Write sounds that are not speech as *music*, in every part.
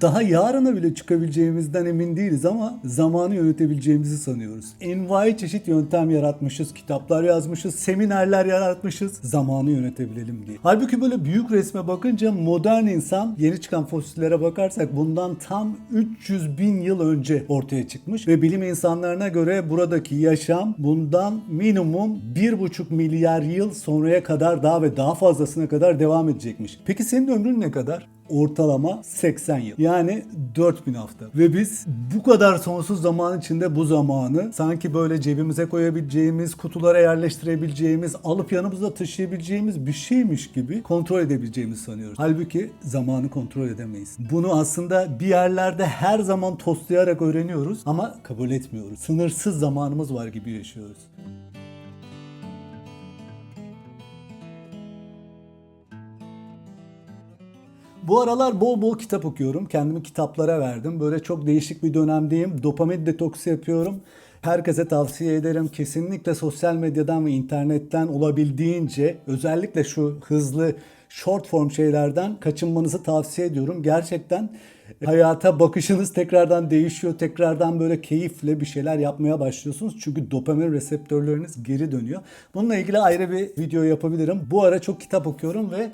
Daha yarına bile çıkabileceğimizden emin değiliz ama zamanı yönetebileceğimizi sanıyoruz. Envai çeşit yöntem yaratmışız, kitaplar yazmışız, seminerler yaratmışız. Zamanı yönetebilelim diye. Halbuki böyle büyük resme bakınca modern insan yeni çıkan fosillere bakarsak bundan tam 300 bin yıl önce ortaya çıkmış ve bilim insanlarına göre buradaki yaşam bundan minimum 1,5 milyar yıl sonraya kadar daha ve daha fazlasına kadar devam edecekmiş. Peki senin ömrün ne kadar? Ortalama 80 yıl. Yani 4000 hafta. Ve biz bu kadar sonsuz zaman içinde bu zamanı sanki böyle cebimize koyabileceğimiz, kutulara yerleştirebileceğimiz, alıp yanımızda taşıyabileceğimiz bir şeymiş gibi kontrol edebileceğimizi sanıyoruz. Halbuki zamanı kontrol edemeyiz. Bunu aslında bir yerlerde her zaman tostlayarak öğreniyoruz ama kabul etmiyoruz. Sınırsız zamanımız var gibi yaşıyoruz. Bu aralar bol bol kitap okuyorum. Kendimi kitaplara verdim. Böyle çok değişik bir dönemdeyim. Dopamin detoksu yapıyorum. Herkese tavsiye ederim. Kesinlikle sosyal medyadan ve internetten olabildiğince özellikle şu hızlı short form şeylerden kaçınmanızı tavsiye ediyorum. Gerçekten hayata bakışınız tekrardan değişiyor. Tekrardan böyle keyifle bir şeyler yapmaya başlıyorsunuz. Çünkü dopamin reseptörleriniz geri dönüyor. Bununla ilgili ayrı bir video yapabilirim. Bu ara çok kitap okuyorum ve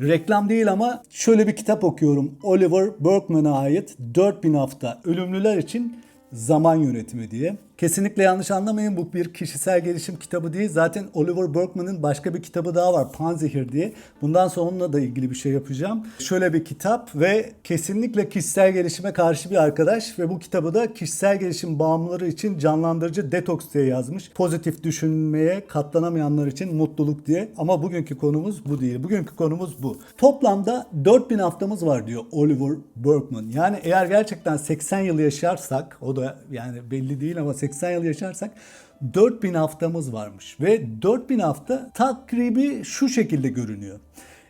Reklam değil ama şöyle bir kitap okuyorum. Oliver Berkman'a ait 4000 hafta ölümlüler için zaman yönetimi diye. Kesinlikle yanlış anlamayın bu bir kişisel gelişim kitabı değil. Zaten Oliver Berkman'ın başka bir kitabı daha var Panzehir diye. Bundan sonra onunla da ilgili bir şey yapacağım. Şöyle bir kitap ve kesinlikle kişisel gelişime karşı bir arkadaş ve bu kitabı da kişisel gelişim bağımlıları için canlandırıcı detoks diye yazmış. Pozitif düşünmeye katlanamayanlar için mutluluk diye. Ama bugünkü konumuz bu değil. Bugünkü konumuz bu. Toplamda 4000 haftamız var diyor Oliver Berkman. Yani eğer gerçekten 80 yıl yaşarsak o da yani belli değil ama 80 yıl yaşarsak 4000 haftamız varmış ve 4000 hafta takribi şu şekilde görünüyor.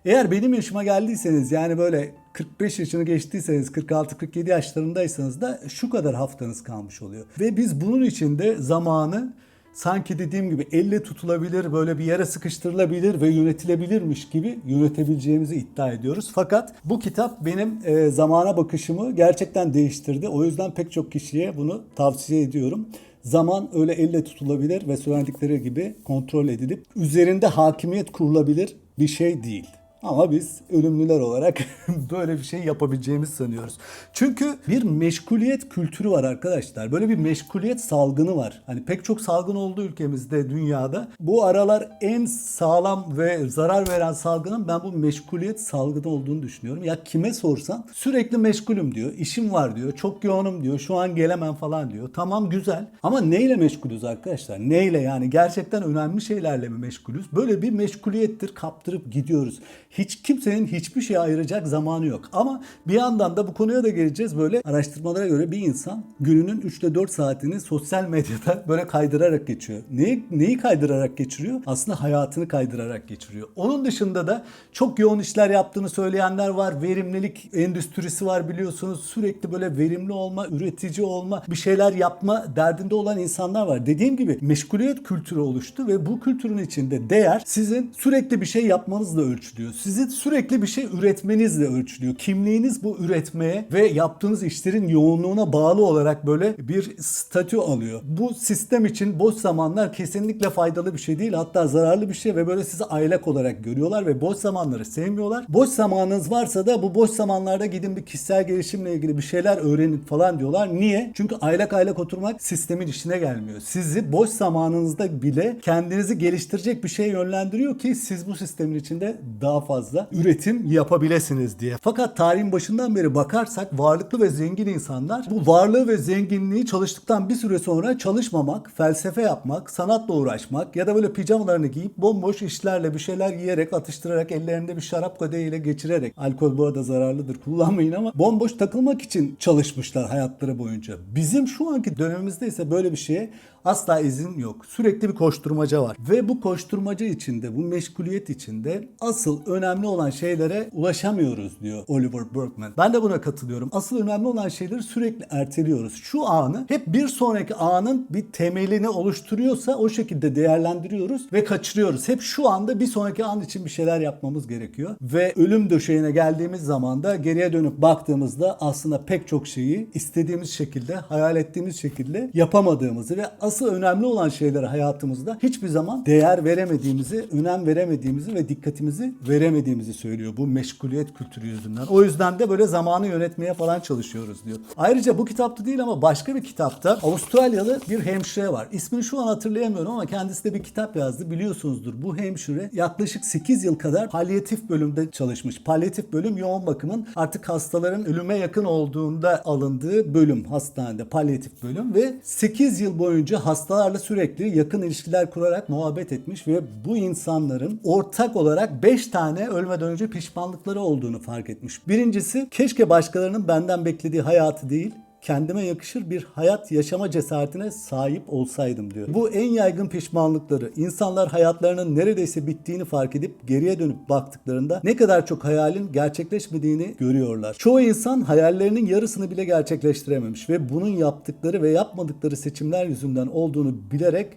Eğer benim yaşıma geldiyseniz yani böyle 45 yaşını geçtiyseniz 46-47 yaşlarındaysanız da şu kadar haftanız kalmış oluyor. Ve biz bunun içinde zamanı sanki dediğim gibi elle tutulabilir, böyle bir yere sıkıştırılabilir ve yönetilebilirmiş gibi yönetebileceğimizi iddia ediyoruz. Fakat bu kitap benim e, zamana bakışımı gerçekten değiştirdi. O yüzden pek çok kişiye bunu tavsiye ediyorum. Zaman öyle elle tutulabilir ve söyledikleri gibi kontrol edilip üzerinde hakimiyet kurulabilir bir şey değil. Ama biz ölümlüler olarak *laughs* böyle bir şey yapabileceğimizi sanıyoruz. Çünkü bir meşguliyet kültürü var arkadaşlar. Böyle bir meşguliyet salgını var. Hani pek çok salgın oldu ülkemizde, dünyada. Bu aralar en sağlam ve zarar veren salgının ben bu meşguliyet salgını olduğunu düşünüyorum. Ya kime sorsan sürekli meşgulüm diyor. işim var diyor. Çok yoğunum diyor. Şu an gelemem falan diyor. Tamam güzel. Ama neyle meşgulüz arkadaşlar? Neyle yani? Gerçekten önemli şeylerle mi meşgulüz? Böyle bir meşguliyettir. Kaptırıp gidiyoruz hiç kimsenin hiçbir şeye ayıracak zamanı yok. Ama bir yandan da bu konuya da geleceğiz. Böyle araştırmalara göre bir insan gününün 3'te 4 saatini sosyal medyada *laughs* böyle kaydırarak geçiyor. Neyi, neyi kaydırarak geçiriyor? Aslında hayatını kaydırarak geçiriyor. Onun dışında da çok yoğun işler yaptığını söyleyenler var. Verimlilik endüstrisi var biliyorsunuz. Sürekli böyle verimli olma, üretici olma, bir şeyler yapma derdinde olan insanlar var. Dediğim gibi meşguliyet kültürü oluştu ve bu kültürün içinde değer sizin sürekli bir şey yapmanızla ölçülüyor sizin sürekli bir şey üretmenizle ölçülüyor. Kimliğiniz bu üretmeye ve yaptığınız işlerin yoğunluğuna bağlı olarak böyle bir statü alıyor. Bu sistem için boş zamanlar kesinlikle faydalı bir şey değil. Hatta zararlı bir şey ve böyle sizi aylak olarak görüyorlar ve boş zamanları sevmiyorlar. Boş zamanınız varsa da bu boş zamanlarda gidin bir kişisel gelişimle ilgili bir şeyler öğrenin falan diyorlar. Niye? Çünkü aylak aylak oturmak sistemin işine gelmiyor. Sizi boş zamanınızda bile kendinizi geliştirecek bir şey yönlendiriyor ki siz bu sistemin içinde daha fazla üretim yapabilirsiniz diye. Fakat tarihin başından beri bakarsak varlıklı ve zengin insanlar bu varlığı ve zenginliği çalıştıktan bir süre sonra çalışmamak, felsefe yapmak, sanatla uğraşmak ya da böyle pijamalarını giyip bomboş işlerle bir şeyler yiyerek, atıştırarak, ellerinde bir şarap kadehiyle geçirerek, alkol bu arada zararlıdır kullanmayın ama bomboş takılmak için çalışmışlar hayatları boyunca. Bizim şu anki dönemimizde ise böyle bir şeye Asla izin yok. Sürekli bir koşturmaca var. Ve bu koşturmaca içinde, bu meşguliyet içinde asıl önemli olan şeylere ulaşamıyoruz diyor Oliver Berkman. Ben de buna katılıyorum. Asıl önemli olan şeyleri sürekli erteliyoruz. Şu anı hep bir sonraki anın bir temelini oluşturuyorsa o şekilde değerlendiriyoruz ve kaçırıyoruz. Hep şu anda bir sonraki an için bir şeyler yapmamız gerekiyor. Ve ölüm döşeğine geldiğimiz zaman da geriye dönüp baktığımızda aslında pek çok şeyi istediğimiz şekilde, hayal ettiğimiz şekilde yapamadığımızı ve asıl önemli olan şeylere hayatımızda hiçbir zaman değer veremediğimizi, önem veremediğimizi ve dikkatimizi veremediğimizi söylüyor bu meşguliyet kültürü yüzünden. O yüzden de böyle zamanı yönetmeye falan çalışıyoruz diyor. Ayrıca bu kitapta değil ama başka bir kitapta Avustralyalı bir hemşire var. İsmini şu an hatırlayamıyorum ama kendisi de bir kitap yazdı. Biliyorsunuzdur bu hemşire yaklaşık 8 yıl kadar palyatif bölümde çalışmış. Palyatif bölüm yoğun bakımın artık hastaların ölüme yakın olduğunda alındığı bölüm hastanede palyatif bölüm ve 8 yıl boyunca hastalarla sürekli yakın ilişkiler kurarak muhabbet etmiş ve bu insanların ortak olarak 5 tane ölmeden önce pişmanlıkları olduğunu fark etmiş. Birincisi keşke başkalarının benden beklediği hayatı değil kendime yakışır bir hayat yaşama cesaretine sahip olsaydım diyor. Bu en yaygın pişmanlıkları. İnsanlar hayatlarının neredeyse bittiğini fark edip geriye dönüp baktıklarında ne kadar çok hayalin gerçekleşmediğini görüyorlar. Çoğu insan hayallerinin yarısını bile gerçekleştirememiş ve bunun yaptıkları ve yapmadıkları seçimler yüzünden olduğunu bilerek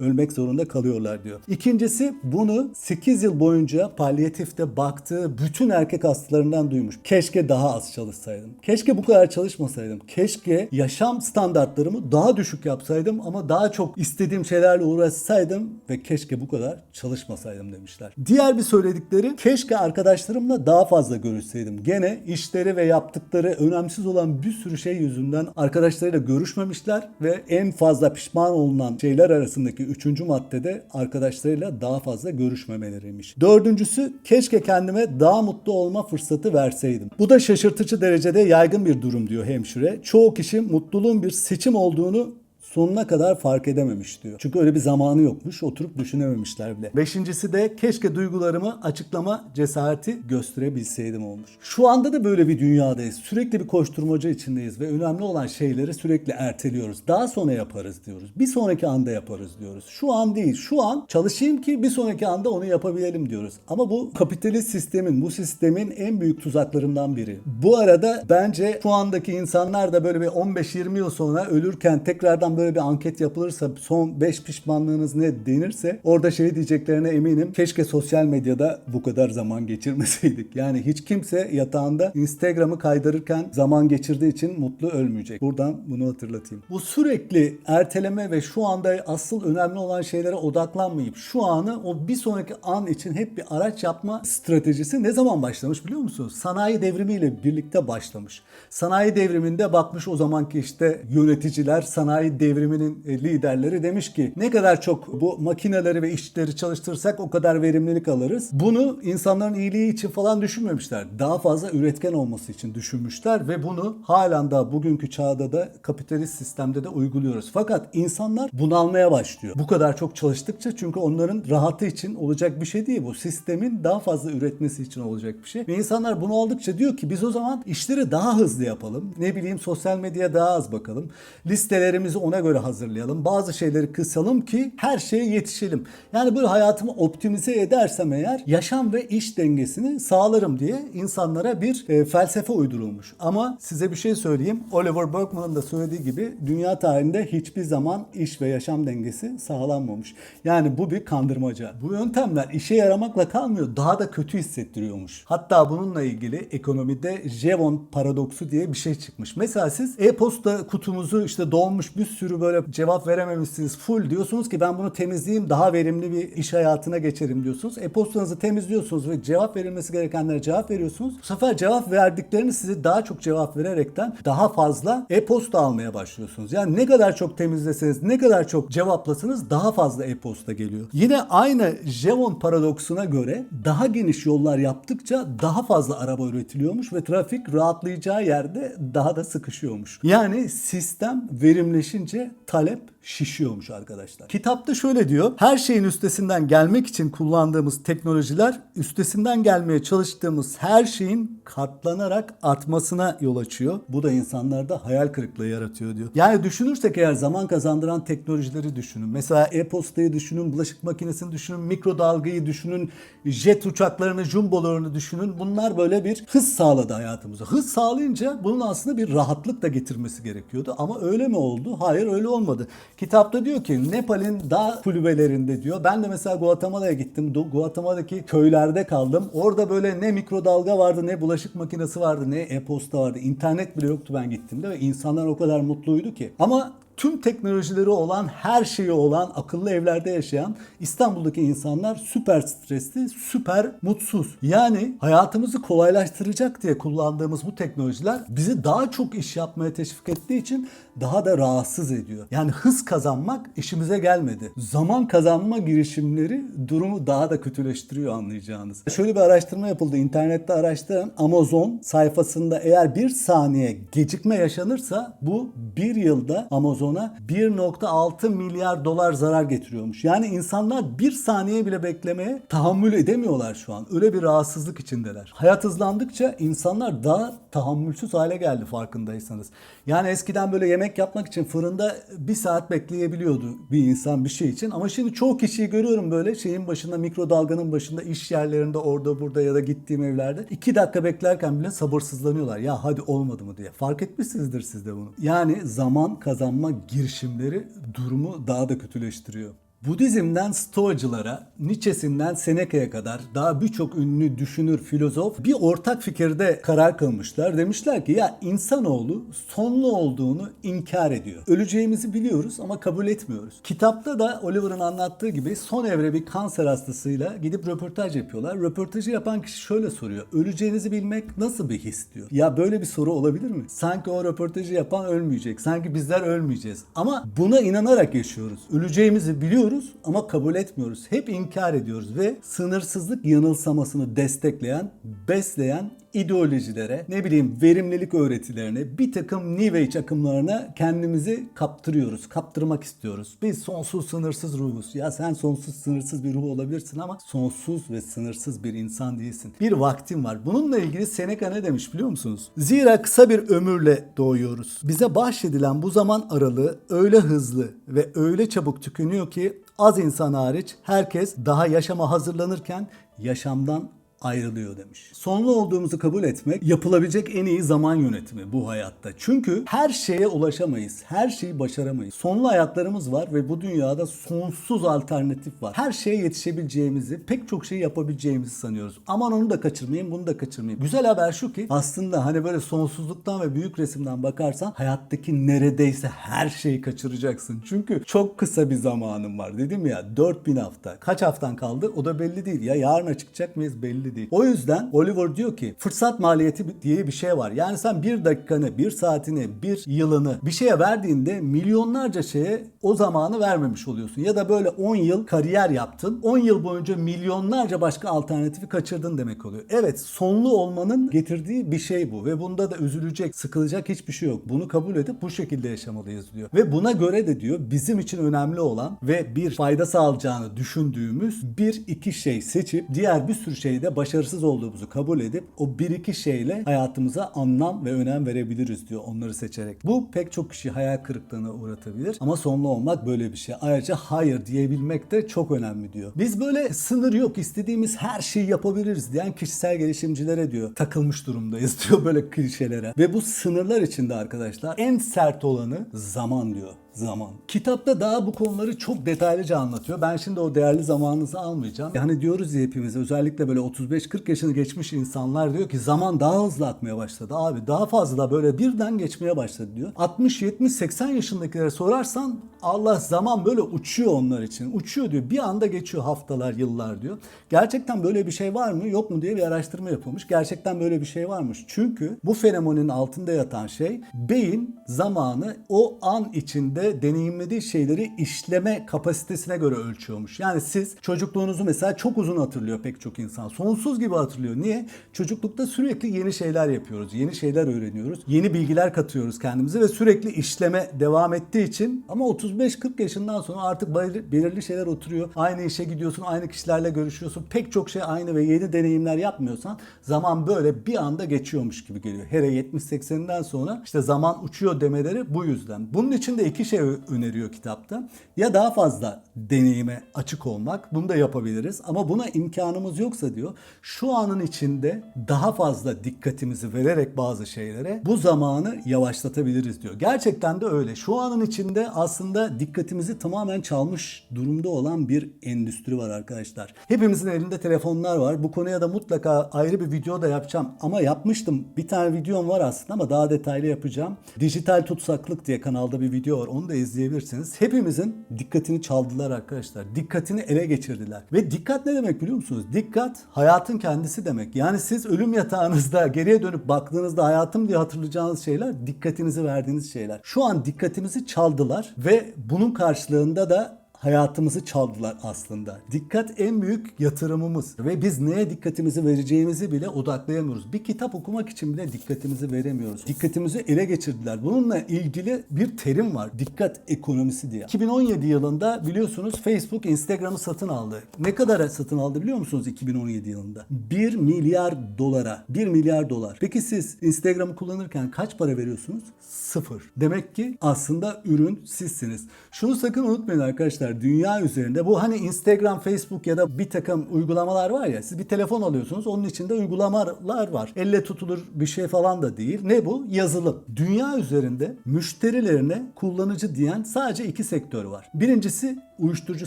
ölmek zorunda kalıyorlar diyor. İkincisi bunu 8 yıl boyunca palyatifte baktığı bütün erkek hastalarından duymuş. Keşke daha az çalışsaydım. Keşke bu kadar çalışmasaydım. Keşke yaşam standartlarımı daha düşük yapsaydım ama daha çok istediğim şeylerle uğraşsaydım ve keşke bu kadar çalışmasaydım demişler. Diğer bir söyledikleri keşke arkadaşlarımla daha fazla görüşseydim. Gene işleri ve yaptıkları önemsiz olan bir sürü şey yüzünden arkadaşlarıyla görüşmemişler ve en fazla pişman olunan şeyler arasındaki üçüncü maddede arkadaşlarıyla daha fazla görüşmemeleriymiş. Dördüncüsü keşke kendime daha mutlu olma fırsatı verseydim. Bu da şaşırtıcı derecede yaygın bir durum diyor hemşire. Çoğu kişi mutluluğun bir seçim olduğunu sonuna kadar fark edememiş diyor. Çünkü öyle bir zamanı yokmuş. Oturup düşünememişler bile. Beşincisi de keşke duygularımı açıklama cesareti gösterebilseydim olmuş. Şu anda da böyle bir dünyadayız. Sürekli bir koşturmaca içindeyiz ve önemli olan şeyleri sürekli erteliyoruz. Daha sonra yaparız diyoruz. Bir sonraki anda yaparız diyoruz. Şu an değil. Şu an çalışayım ki bir sonraki anda onu yapabilelim diyoruz. Ama bu kapitalist sistemin, bu sistemin en büyük tuzaklarından biri. Bu arada bence şu andaki insanlar da böyle bir 15-20 yıl sonra ölürken tekrardan böyle bir anket yapılırsa son 5 pişmanlığınız ne denirse orada şey diyeceklerine eminim. Keşke sosyal medyada bu kadar zaman geçirmeseydik. *laughs* Yani hiç kimse yatağında Instagram'ı kaydırırken zaman geçirdiği için mutlu ölmeyecek. Buradan bunu hatırlatayım. Bu sürekli erteleme ve şu anda asıl önemli olan şeylere odaklanmayıp şu anı o bir sonraki an için hep bir araç yapma stratejisi ne zaman başlamış biliyor musunuz? Sanayi devrimiyle birlikte başlamış. Sanayi devriminde bakmış o zamanki işte yöneticiler sanayi devriminin e, liderleri demiş ki ne kadar çok bu makineleri ve işçileri çalıştırırsak o kadar verimlilik alırız. Bunu insanların iyiliği için falan düşünmemişler. Daha fazla üretken olması için düşünmüşler ve bunu halen daha bugünkü çağda da kapitalist sistemde de uyguluyoruz. Fakat insanlar bunalmaya başlıyor. Bu kadar çok çalıştıkça çünkü onların rahatı için olacak bir şey değil bu. Sistemin daha fazla üretmesi için olacak bir şey. Ve insanlar bunu aldıkça diyor ki biz o zaman işleri daha hızlı yapalım. Ne bileyim sosyal medyaya daha az bakalım. Listelerimizi ona göre hazırlayalım. Bazı şeyleri kısalım ki her şeye yetişelim. Yani böyle hayatımı optimize edersem eğer yaşam ve iş dengesini sağlarım diye insanlara bir e, felsefe uydurulmuş. Ama size bir şey söyleyeyim. Oliver Berkman'ın da söylediği gibi dünya tarihinde hiçbir zaman iş ve yaşam dengesi sağlanmamış. Yani bu bir kandırmaca. Bu yöntemler işe yaramakla kalmıyor. Daha da kötü hissettiriyormuş. Hatta bununla ilgili ekonomide Jevon paradoksu diye bir şey çıkmış. Mesela siz e-posta kutumuzu işte dolmuş bir sürü böyle cevap verememişsiniz full diyorsunuz ki ben bunu temizleyeyim daha verimli bir iş hayatına geçerim diyorsunuz. E-postanızı temizliyorsunuz ve cevap verilmesi gerekenlere cevap veriyorsunuz. Bu sefer cevap verdiklerini size daha çok cevap vererekten daha fazla e-posta almaya başlıyorsunuz. Yani ne kadar çok temizleseniz, ne kadar çok cevaplasanız daha fazla e-posta geliyor. Yine aynı Jevon paradoksuna göre daha geniş yollar yaptıkça daha fazla araba üretiliyormuş ve trafik rahatlayacağı yerde daha da sıkışıyormuş. Yani sistem verimleşince gittikçe talep şişiyormuş arkadaşlar. Kitapta şöyle diyor. Her şeyin üstesinden gelmek için kullandığımız teknolojiler üstesinden gelmeye çalıştığımız her şeyin katlanarak artmasına yol açıyor. Bu da insanlarda hayal kırıklığı yaratıyor diyor. Yani düşünürsek eğer zaman kazandıran teknolojileri düşünün. Mesela e-postayı düşünün, bulaşık makinesini düşünün, mikrodalgayı düşünün, jet uçaklarını, jumbolarını düşünün. Bunlar böyle bir hız sağladı hayatımıza. Hız sağlayınca bunun aslında bir rahatlık da getirmesi gerekiyordu. Ama öyle mi oldu? Hayır öyle olmadı. Kitapta diyor ki Nepal'in dağ kulübelerinde diyor. Ben de mesela Guatemala'ya gittim. Guatemala'daki köylerde kaldım. Orada böyle ne mikrodalga vardı, ne bulaşık makinesi vardı, ne e-posta vardı. İnternet bile yoktu ben gittiğimde ve insanlar o kadar mutluydu ki. Ama tüm teknolojileri olan, her şeyi olan, akıllı evlerde yaşayan İstanbul'daki insanlar süper stresli, süper mutsuz. Yani hayatımızı kolaylaştıracak diye kullandığımız bu teknolojiler bizi daha çok iş yapmaya teşvik ettiği için daha da rahatsız ediyor. Yani hız kazanmak işimize gelmedi. Zaman kazanma girişimleri durumu daha da kötüleştiriyor anlayacağınız. Şöyle bir araştırma yapıldı. İnternette araştıran Amazon sayfasında eğer bir saniye gecikme yaşanırsa bu bir yılda Amazon'a 1.6 milyar dolar zarar getiriyormuş. Yani insanlar bir saniye bile beklemeye tahammül edemiyorlar şu an. Öyle bir rahatsızlık içindeler. Hayat hızlandıkça insanlar daha tahammülsüz hale geldi farkındaysanız. Yani eskiden böyle yemek yapmak için fırında bir saat bekleyebiliyordu bir insan bir şey için. Ama şimdi çoğu kişiyi görüyorum böyle şeyin başında mikrodalganın başında iş yerlerinde orada burada ya da gittiğim evlerde. iki dakika beklerken bile sabırsızlanıyorlar. Ya hadi olmadı mı diye. Fark etmişsinizdir siz de bunu. Yani zaman kazanma girişimleri durumu daha da kötüleştiriyor. Budizm'den Stoacılara, Nietzsche'sinden Seneca'ya kadar daha birçok ünlü düşünür, filozof bir ortak fikirde karar kılmışlar. Demişler ki ya insanoğlu sonlu olduğunu inkar ediyor. Öleceğimizi biliyoruz ama kabul etmiyoruz. Kitapta da Oliver'ın anlattığı gibi son evre bir kanser hastasıyla gidip röportaj yapıyorlar. Röportajı yapan kişi şöyle soruyor. Öleceğinizi bilmek nasıl bir his diyor. Ya böyle bir soru olabilir mi? Sanki o röportajı yapan ölmeyecek. Sanki bizler ölmeyeceğiz. Ama buna inanarak yaşıyoruz. Öleceğimizi biliyoruz ama kabul etmiyoruz. Hep inkar ediyoruz ve sınırsızlık yanılsamasını destekleyen, besleyen ideolojilere, ne bileyim verimlilik öğretilerine, bir takım New Age akımlarına kendimizi kaptırıyoruz, kaptırmak istiyoruz. Biz sonsuz sınırsız ruhuz. Ya sen sonsuz sınırsız bir ruh olabilirsin ama sonsuz ve sınırsız bir insan değilsin. Bir vaktin var. Bununla ilgili Seneca ne demiş biliyor musunuz? Zira kısa bir ömürle doğuyoruz. Bize bahşedilen bu zaman aralığı öyle hızlı ve öyle çabuk tükeniyor ki az insan hariç herkes daha yaşama hazırlanırken yaşamdan ayrılıyor demiş. Sonlu olduğumuzu kabul etmek yapılabilecek en iyi zaman yönetimi bu hayatta. Çünkü her şeye ulaşamayız. Her şeyi başaramayız. Sonlu hayatlarımız var ve bu dünyada sonsuz alternatif var. Her şeye yetişebileceğimizi, pek çok şey yapabileceğimizi sanıyoruz. Aman onu da kaçırmayayım, bunu da kaçırmayayım. Güzel haber şu ki aslında hani böyle sonsuzluktan ve büyük resimden bakarsan hayattaki neredeyse her şeyi kaçıracaksın. Çünkü çok kısa bir zamanın var. Dedim ya 4000 hafta. Kaç haftan kaldı? O da belli değil. Ya yarına çıkacak mıyız belli değil. O yüzden Oliver diyor ki fırsat maliyeti diye bir şey var. Yani sen bir dakikanı, bir saatini, bir yılını bir şeye verdiğinde milyonlarca şeye o zamanı vermemiş oluyorsun. Ya da böyle 10 yıl kariyer yaptın. 10 yıl boyunca milyonlarca başka alternatifi kaçırdın demek oluyor. Evet sonlu olmanın getirdiği bir şey bu ve bunda da üzülecek, sıkılacak hiçbir şey yok. Bunu kabul edip bu şekilde yaşamalıyız diyor. Ve buna göre de diyor bizim için önemli olan ve bir fayda sağlayacağını düşündüğümüz bir iki şey seçip diğer bir sürü başarısız olduğumuzu kabul edip o bir iki şeyle hayatımıza anlam ve önem verebiliriz diyor onları seçerek. Bu pek çok kişi hayal kırıklığına uğratabilir ama sonlu olmak böyle bir şey. Ayrıca hayır diyebilmek de çok önemli diyor. Biz böyle sınır yok istediğimiz her şeyi yapabiliriz diyen kişisel gelişimcilere diyor takılmış durumdayız *laughs* diyor böyle klişelere. Ve bu sınırlar içinde arkadaşlar en sert olanı zaman diyor zaman. Kitapta daha bu konuları çok detaylıca anlatıyor. Ben şimdi o değerli zamanınızı almayacağım. Yani diyoruz ya hepimiz özellikle böyle 35-40 yaşını geçmiş insanlar diyor ki zaman daha hızlı akmaya başladı abi. Daha fazla böyle birden geçmeye başladı diyor. 60-70-80 yaşındakilere sorarsan Allah zaman böyle uçuyor onlar için. Uçuyor diyor. Bir anda geçiyor haftalar, yıllar diyor. Gerçekten böyle bir şey var mı yok mu diye bir araştırma yapılmış. Gerçekten böyle bir şey varmış. Çünkü bu fenomenin altında yatan şey beyin zamanı o an içinde deneyimlediği şeyleri işleme kapasitesine göre ölçüyormuş. Yani siz çocukluğunuzu mesela çok uzun hatırlıyor pek çok insan. Sonsuz gibi hatırlıyor. Niye? Çocuklukta sürekli yeni şeyler yapıyoruz. Yeni şeyler öğreniyoruz. Yeni bilgiler katıyoruz kendimize ve sürekli işleme devam ettiği için ama 35-40 yaşından sonra artık belirli, belirli şeyler oturuyor. Aynı işe gidiyorsun, aynı kişilerle görüşüyorsun. Pek çok şey aynı ve yeni deneyimler yapmıyorsan zaman böyle bir anda geçiyormuş gibi geliyor. Hele 70-80'den sonra işte zaman uçuyor demeleri bu yüzden. Bunun için de iki şey ö- öneriyor kitapta. Ya daha fazla deneyime açık olmak. Bunu da yapabiliriz. Ama buna imkanımız yoksa diyor. Şu anın içinde daha fazla dikkatimizi vererek bazı şeylere bu zamanı yavaşlatabiliriz diyor. Gerçekten de öyle. Şu anın içinde aslında dikkatimizi tamamen çalmış durumda olan bir endüstri var arkadaşlar. Hepimizin elinde telefonlar var. Bu konuya da mutlaka ayrı bir video da yapacağım. Ama yapmıştım. Bir tane videom var aslında ama daha detaylı yapacağım. Dijital tutsaklık diye kanalda bir video var. Onu da izleyebilirsiniz. Hepimizin dikkatini çaldılar arkadaşlar. Dikkatini ele geçirdiler. Ve dikkat ne demek biliyor musunuz? Dikkat hayatın kendisi demek. Yani siz ölüm yatağınızda geriye dönüp baktığınızda hayatım diye hatırlayacağınız şeyler dikkatinizi verdiğiniz şeyler. Şu an dikkatimizi çaldılar ve bunun karşılığında da hayatımızı çaldılar aslında. Dikkat en büyük yatırımımız ve biz neye dikkatimizi vereceğimizi bile odaklayamıyoruz. Bir kitap okumak için bile dikkatimizi veremiyoruz. Dikkatimizi ele geçirdiler. Bununla ilgili bir terim var. Dikkat ekonomisi diye. 2017 yılında biliyorsunuz Facebook Instagram'ı satın aldı. Ne kadara satın aldı biliyor musunuz 2017 yılında? 1 milyar dolara. 1 milyar dolar. Peki siz Instagram'ı kullanırken kaç para veriyorsunuz? Sıfır. Demek ki aslında ürün sizsiniz. Şunu sakın unutmayın arkadaşlar. Dünya üzerinde bu hani Instagram, Facebook ya da bir takım uygulamalar var ya. Siz bir telefon alıyorsunuz. Onun içinde uygulamalar var. Elle tutulur bir şey falan da değil. Ne bu? Yazılım. Dünya üzerinde müşterilerine kullanıcı diyen sadece iki sektör var. Birincisi uyuşturucu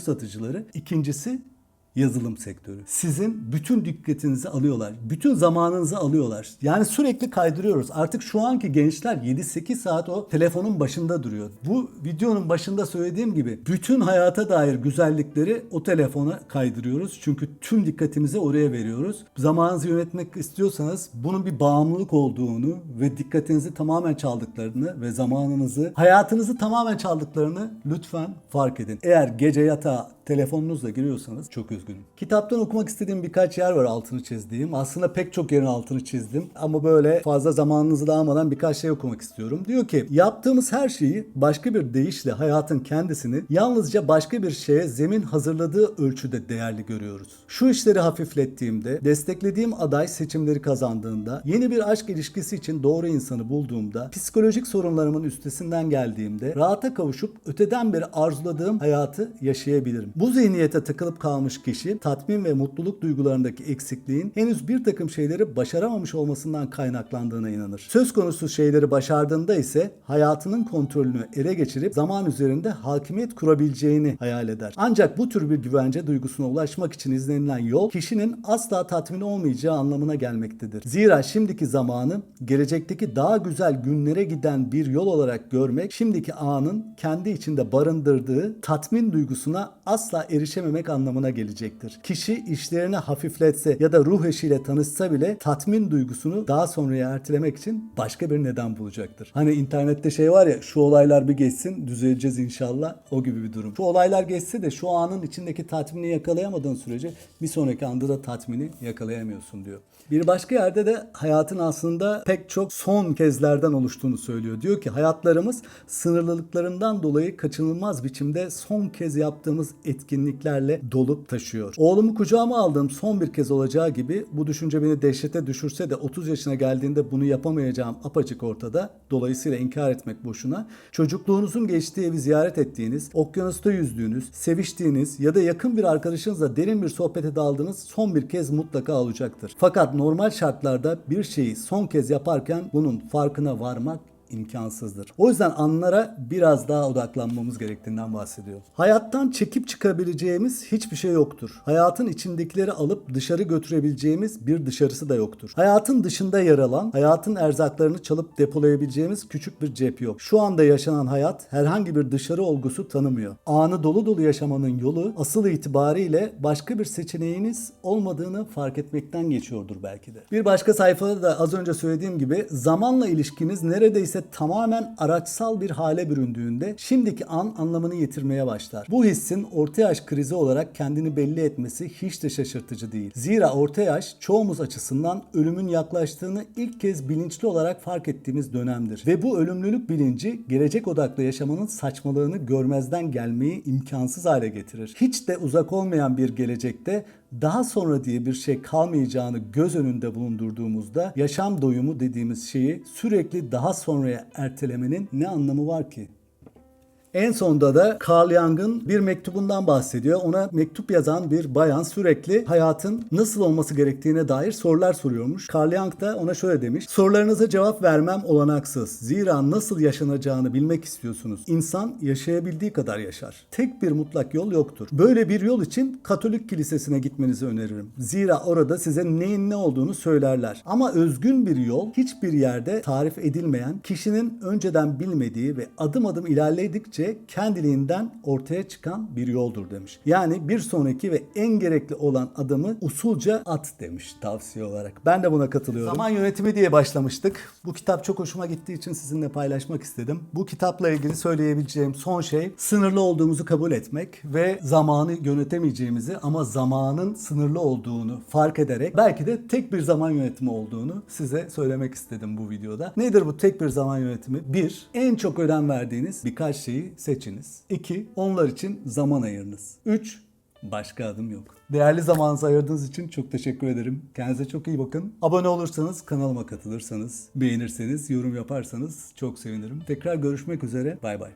satıcıları. İkincisi yazılım sektörü. Sizin bütün dikkatinizi alıyorlar. Bütün zamanınızı alıyorlar. Yani sürekli kaydırıyoruz. Artık şu anki gençler 7-8 saat o telefonun başında duruyor. Bu videonun başında söylediğim gibi bütün hayata dair güzellikleri o telefona kaydırıyoruz. Çünkü tüm dikkatimizi oraya veriyoruz. Zamanınızı yönetmek istiyorsanız bunun bir bağımlılık olduğunu ve dikkatinizi tamamen çaldıklarını ve zamanınızı, hayatınızı tamamen çaldıklarını lütfen fark edin. Eğer gece yatağa telefonunuzla giriyorsanız çok üzgünüm. Kitaptan okumak istediğim birkaç yer var altını çizdiğim. Aslında pek çok yerin altını çizdim. Ama böyle fazla zamanınızı da almadan birkaç şey okumak istiyorum. Diyor ki yaptığımız her şeyi başka bir deyişle hayatın kendisini yalnızca başka bir şeye zemin hazırladığı ölçüde değerli görüyoruz. Şu işleri hafiflettiğimde, desteklediğim aday seçimleri kazandığında, yeni bir aşk ilişkisi için doğru insanı bulduğumda, psikolojik sorunlarımın üstesinden geldiğimde, rahata kavuşup öteden beri arzuladığım hayatı yaşayabilirim. Bu zihniyete takılıp kalmış kişi tatmin ve mutluluk duygularındaki eksikliğin henüz bir takım şeyleri başaramamış olmasından kaynaklandığına inanır. Söz konusu şeyleri başardığında ise hayatının kontrolünü ele geçirip zaman üzerinde hakimiyet kurabileceğini hayal eder. Ancak bu tür bir güvence duygusuna ulaşmak için izlenilen yol kişinin asla tatmin olmayacağı anlamına gelmektedir. Zira şimdiki zamanı gelecekteki daha güzel günlere giden bir yol olarak görmek şimdiki anın kendi içinde barındırdığı tatmin duygusuna asla erişememek anlamına gelecektir. Kişi işlerini hafifletse ya da ruh eşiyle tanışsa bile tatmin duygusunu daha sonraya ertelemek için başka bir neden bulacaktır. Hani internette şey var ya şu olaylar bir geçsin düzeleceğiz inşallah o gibi bir durum. Şu olaylar geçse de şu anın içindeki tatmini yakalayamadığın sürece bir sonraki anda da tatmini yakalayamıyorsun diyor. Bir başka yerde de hayatın aslında pek çok son kezlerden oluştuğunu söylüyor. Diyor ki hayatlarımız sınırlılıklarından dolayı kaçınılmaz biçimde son kez yaptığımız etkinliklerle dolup taşıyor. Oğlumu kucağıma aldığım son bir kez olacağı gibi bu düşünce beni dehşete düşürse de 30 yaşına geldiğinde bunu yapamayacağım apaçık ortada. Dolayısıyla inkar etmek boşuna. Çocukluğunuzun geçtiği evi ziyaret ettiğiniz, okyanusta yüzdüğünüz, seviştiğiniz ya da yakın bir arkadaşınızla derin bir sohbete daldığınız son bir kez mutlaka olacaktır. Fakat normal şartlarda bir şeyi son kez yaparken bunun farkına varmak imkansızdır. O yüzden anlara biraz daha odaklanmamız gerektiğinden bahsediyor. Hayattan çekip çıkabileceğimiz hiçbir şey yoktur. Hayatın içindekileri alıp dışarı götürebileceğimiz bir dışarısı da yoktur. Hayatın dışında yer alan, hayatın erzaklarını çalıp depolayabileceğimiz küçük bir cep yok. Şu anda yaşanan hayat herhangi bir dışarı olgusu tanımıyor. Anı dolu dolu yaşamanın yolu asıl itibariyle başka bir seçeneğiniz olmadığını fark etmekten geçiyordur belki de. Bir başka sayfada da az önce söylediğim gibi zamanla ilişkiniz neredeyse ise tamamen araçsal bir hale büründüğünde şimdiki an anlamını yitirmeye başlar. Bu hissin orta yaş krizi olarak kendini belli etmesi hiç de şaşırtıcı değil. Zira orta yaş çoğumuz açısından ölümün yaklaştığını ilk kez bilinçli olarak fark ettiğimiz dönemdir. Ve bu ölümlülük bilinci gelecek odaklı yaşamanın saçmalığını görmezden gelmeyi imkansız hale getirir. Hiç de uzak olmayan bir gelecekte daha sonra diye bir şey kalmayacağını göz önünde bulundurduğumuzda yaşam doyumu dediğimiz şeyi sürekli daha sonraya ertelemenin ne anlamı var ki? En sonda da Carl Jung'ın bir mektubundan bahsediyor. Ona mektup yazan bir bayan sürekli hayatın nasıl olması gerektiğine dair sorular soruyormuş. Carl Jung da ona şöyle demiş. Sorularınıza cevap vermem olanaksız. Zira nasıl yaşanacağını bilmek istiyorsunuz. İnsan yaşayabildiği kadar yaşar. Tek bir mutlak yol yoktur. Böyle bir yol için Katolik kilisesine gitmenizi öneririm. Zira orada size neyin ne olduğunu söylerler. Ama özgün bir yol hiçbir yerde tarif edilmeyen, kişinin önceden bilmediği ve adım adım ilerledikçe kendiliğinden ortaya çıkan bir yoldur demiş. Yani bir sonraki ve en gerekli olan adımı usulca at demiş tavsiye olarak. Ben de buna katılıyorum. Zaman yönetimi diye başlamıştık. Bu kitap çok hoşuma gittiği için sizinle paylaşmak istedim. Bu kitapla ilgili söyleyebileceğim son şey sınırlı olduğumuzu kabul etmek ve zamanı yönetemeyeceğimizi ama zamanın sınırlı olduğunu fark ederek belki de tek bir zaman yönetimi olduğunu size söylemek istedim bu videoda. Nedir bu tek bir zaman yönetimi? Bir, en çok önem verdiğiniz birkaç şeyi seçiniz. İki, onlar için zaman ayırınız. Üç, Başka adım yok. Değerli zamanınızı ayırdığınız için çok teşekkür ederim. Kendinize çok iyi bakın. Abone olursanız, kanalıma katılırsanız, beğenirseniz, yorum yaparsanız çok sevinirim. Tekrar görüşmek üzere. Bay bay.